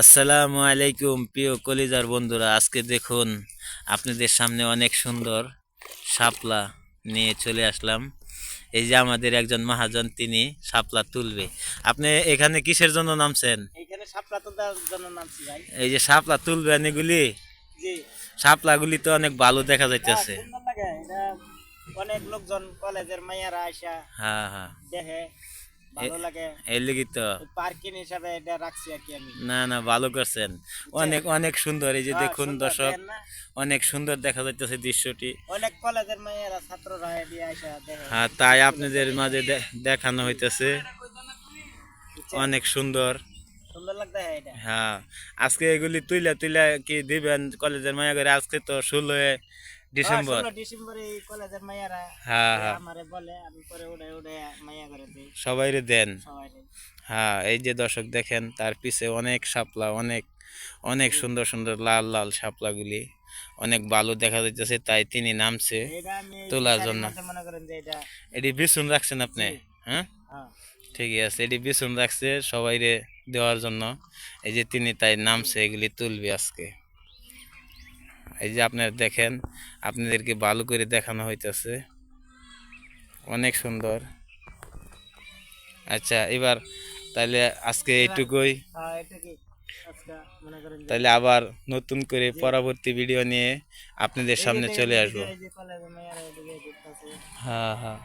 আসসালামু আলাইকুম প্রিয় কলিজার বন্ধুরা। আজকে দেখুন আপনাদের সামনে অনেক সুন্দর শাপলা নিয়ে চলে আসলাম। এই যে আমাদের একজন মহাজন তিনি শাপলা তুলবে। আপনি এখানে কিসের জন্য নামছেন? এইখানে সাপলা তো দেওয়ার জন্য নামছি ভাই। এই যে শাপলা তুলবেন এগুলি? জি। শাপলাগুলি তো অনেক ভালো দেখা যাইতেছে। হ্যাঁ, অনেক লোকজন কলেজের মাইয়ারা আইসা হ্যাঁ হ্যাঁ। দেখে। ভালো লাগে এই লিগি। তো পার্কিং হিসাবে এটা রাখছি আর কি আমি। না না ভালো করছেন। অনেক অনেক সুন্দর এই যে হ্যাঁ, দেখুন দর্শক অনেক সুন্দর দেখা যাইতেছে দৃশ্যটি। অনেক কলেজের মাইয়ারা ছাত্ররা এদিকে আইসা হ্যাঁ তাই আপনাদের মাঝে দেখানো হইতেছে। অনেক সুন্দর। হয় আজকে এগুলি তুইলা তুইলা কি দিবেন কলেজের মায়া করে? আজকে তো ষোলোই ডিসেম্বর। ষোলো ডিসেম্বরে এই কলেজের মাইয়ারা হ্যাঁ হ্যাঁ। আমারে বলে আমি পরে উড়ে উড়ে মাইয়া করে দিই। সবাইরে দেন। হ্যাঁ এই যে দর্শক দেখেন তার পিছে অনেক শাপলা অনেক অনেক সুন্দর সুন্দর লাল লাল শাপলাগুলি অনেক ভালো দেখা যাইতেছে তাই তিনি নামছে তোলার জন্য। এটি বিছুন রাখছেন আপনি? হ্যাঁ? হ্যাঁ। ঠিকই আছে এটি বিছুন রাখছে সবাইরে দেওয়ার জন্য। এই যে তিনি তাই নামছে এগুলি তুলবে আজকে। এই যে আপনারা দেখেন আপনাদেরকে ভালো করে দেখানো হইতেছে। অনেক সুন্দর। আচ্ছা এবার তাহলে আজকে এইটুকুই। হ্যাঁ মনে তাহলে আবার নতুন করে পরবর্তী ভিডিও নিয়ে আপনাদের সামনে চলে আসব। হ্যাঁ হ্যাঁ।